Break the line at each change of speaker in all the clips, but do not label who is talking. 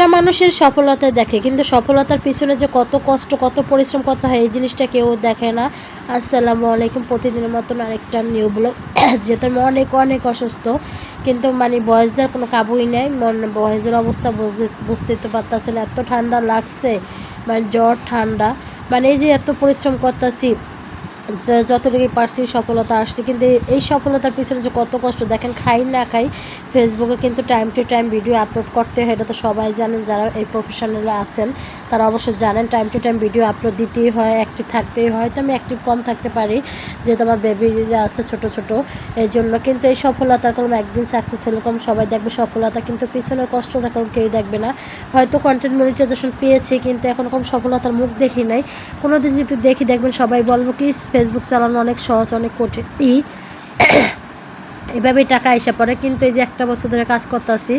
একটা মানুষের সফলতা দেখে, কিন্তু সফলতার পিছনে যে কত কষ্ট, কত পরিশ্রম করতে হয়, এই জিনিসটা কেউ দেখে না। আসসালামু আলাইকুম, প্রতিদিনের মতন আরেকটা নিউ ব্লগ যেহেতু অনেক অনেক অসুস্থ, কিন্তু মানে বয়সদের কোনো কাবুই নেই। মন, বয়সের অবস্থা বুঝতে বুঝতে তো পারতেছে না এত ঠান্ডা লাগছে মানে জ্বর ঠান্ডা। মানে এই যে এত পরিশ্রম করতেছি যতটুকু পারছি সফলতা আসছে। কিন্তু এই- সফলতার পিছনে যে কত কষ্ট, দেখেন খাই না খাই ফেসবুকে কিন্তু time to time video upload করতে হয়, এটা তো সবাই জানেন, যারা এই প্রফেশনালে আছেন, তারা অবশ্যই জানেন time to time video upload দিতেই হয় অ্যাক্টিভ থাকতেই হয়। তো আমি অ্যাক্টিভ কম থাকতে পারি, যেহেতু আমার বেবি আছে ছোট ছোট এই জন্য কিন্তু এই সফলতার কোনো একদিন সাকসেস হলে কম সবাই দেখবে সফলতা, কিন্তু পিছনের কষ্টটা কোনো কেউ দেখবে না। হয়তো কন্টেন্ট মনিটাইজেশন পেয়েছি, কিন্তু এখন কোনো সফলতার মুখ দেখি নাই। কোনো দিন যদি দেখি, দেখবেন সবাই বলব কি ফেসবুক চালানো অনেক সহজ, অনেক কঠিন। এভাবেই টাকা এসে পড়ে, কিন্তু এই যে একটা বছর ধরে কাজ করতেছি,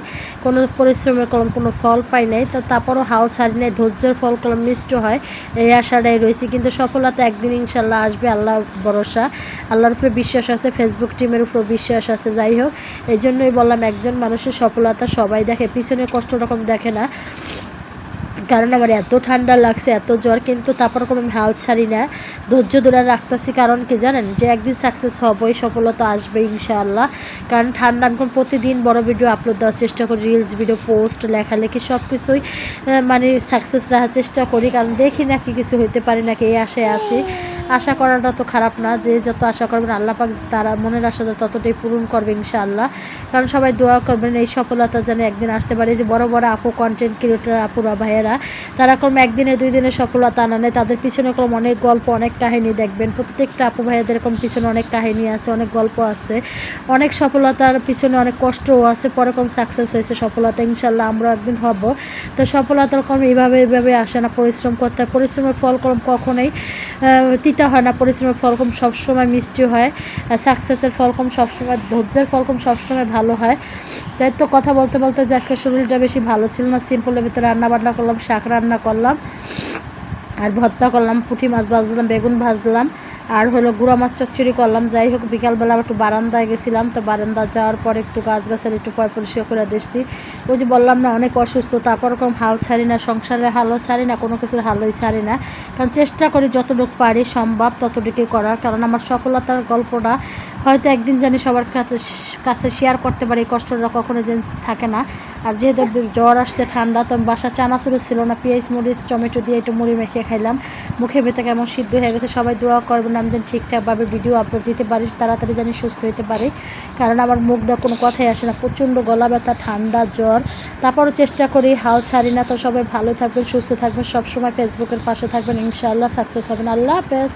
কোনো পরিশ্রমের কলম, কোনো ফল পাই নাই, তো তারপরও হাল ছাড়ি নাই, ধৈর্যের ফল কলম মিষ্ট হয়, এই আশাটাই রয়েছে, কিন্তু সফলতা একদিন ইনশাল্লাহ আসবে আল্লাহ ভরসা, আল্লাহর উপরে বিশ্বাস আছে ফেসবুক টিমের উপর বিশ্বাস আছে, যাই হোক, এই জন্যই বললাম, একজন মানুষের সফলতা সবাই দেখে, পিছনের কষ্ট রকম দেখে না। কারণ আমার এত ঠান্ডা লাগছে, এত জ্বর, কিন্তু তারপর কোনো আমি হাল ছাড়ি না। ধৈর্য ধরে রাখতেছি, কারণ কি জানেন? যে একদিন সাকসেস হবই, সফলতা আসবে ইনশাআল্লাহ। কারণ ঠান্ডা এখন প্রতিদিন বড় ভিডিও আপলোড দেওয়ার চেষ্টা করি রিলস ভিডিও পোস্ট লেখালেখি সব কিছুই মানে সাকসেস রাখার চেষ্টা করি। কারণ দেখি না কি কিছু হইতে পারে, নাকি এই আশায় আছি। আশা করাটা তো খারাপ না, যে যত আশা করবেন আল্লাহ পাক তারা মনের আশা ততটাই পূরণ করবে ইনশাআল্লাহ। কারণ সবাই দোয়া করবেন এই সফলতা যেন একদিন আসতে পারে। যে বড় বড় আপু কন্টেন্ট ক্রিয়েটার আপুরা ভাইয়েরা, তারা কোনো একদিনে, দুই দিনে সফলতা আনা নেই। তাদের পিছনে কোনো অনেক গল্প, অনেক কাহিনী দেখবেন। প্রত্যেকটা আপু, ভাইয়াদের এরকম পিছনে অনেক কাহিনী আছে, অনেক গল্প আছে। অনেক সফলতার পিছনে অনেক কষ্টও আছে, পরে কম সাকসেস হয়েছে সফলতা ইনশাল্লাহ আমরা একদিন হব। তো সফলতার কম এইভাবে এইভাবে আসে না, পরিশ্রম করতে হয়। পরিশ্রমের ফল কলম কখনোই তিতা হয় না, পরিশ্রমের ফলকম সবসময় মিষ্টি হয় সাকসেসের ফলকম সবসময়, ধৈর্যের ফলকম সবসময় ভালো হয়। তাই তো কথা বলতে বলতে যে আজকে শরীরটা বেশি ভালো ছিল না সিম্পলের ভিতরে রান্না বান্না করলাম, শাক রান্না করলাম। আর ভর্তা করলাম, পুঁটি মাছ ভাজলাম, বেগুন ভাজলাম, আর হলো গুঁড়া মাছ চচ্চড়ি করলাম। যাই হোক, বিকালবেলা একটু বারান্দায় গেছিলাম, তো বারান্দা যাওয়ার পর একটু গাছ গাছের একটু পয় পরিষ্কার করে দেখছি। ওই যে বললাম না, অনেক অসুস্থ, তারপর কোনো হাল ছাড়ি না সংসারের হালও ছাড়ি না, কোনো কিছুর হালই ছাড়ি না। কারণ চেষ্টা করি যতটুকু পারি, সম্ভব ততটুকুই করার, কারণ আমার সফলতার গল্পটা হয়তো একদিন জানি সবার কাছে কাছে শেয়ার করতে পারি কষ্টটা কখনো যেন থাকে না। আর যেহেতু জ্বর আসছে, ঠান্ডা, তো বাসা চানাচুরও ছিল না, পেঁয়াজ, মরিচ, টমেটো দিয়ে একটু মুড়ি মেখে খাইলাম। মুখে ভেতরে কেমন সিদ্ধ হয়ে গেছে, সবাই দোয়া করবেন, আমি যেন ঠিকঠাকভাবে ভিডিও আপলোড দিতে পারি, তাড়াতাড়ি জানি সুস্থ হতে পারি। কারণ আমার মুখ দেওয়া কোনো কথাই আসে না, প্রচণ্ড গলা ব্যথা, ঠান্ডা, জ্বর। তারপরও চেষ্টা করি, হাল ছাড়ি না, তো সবাই ভালো থাকবেন, সুস্থ থাকবেন, সবসময় ফেসবুকের পাশে থাকবেন, ইনশাআল্লাহ সাকসেস হবেন। আল্লাহ হাফেজ।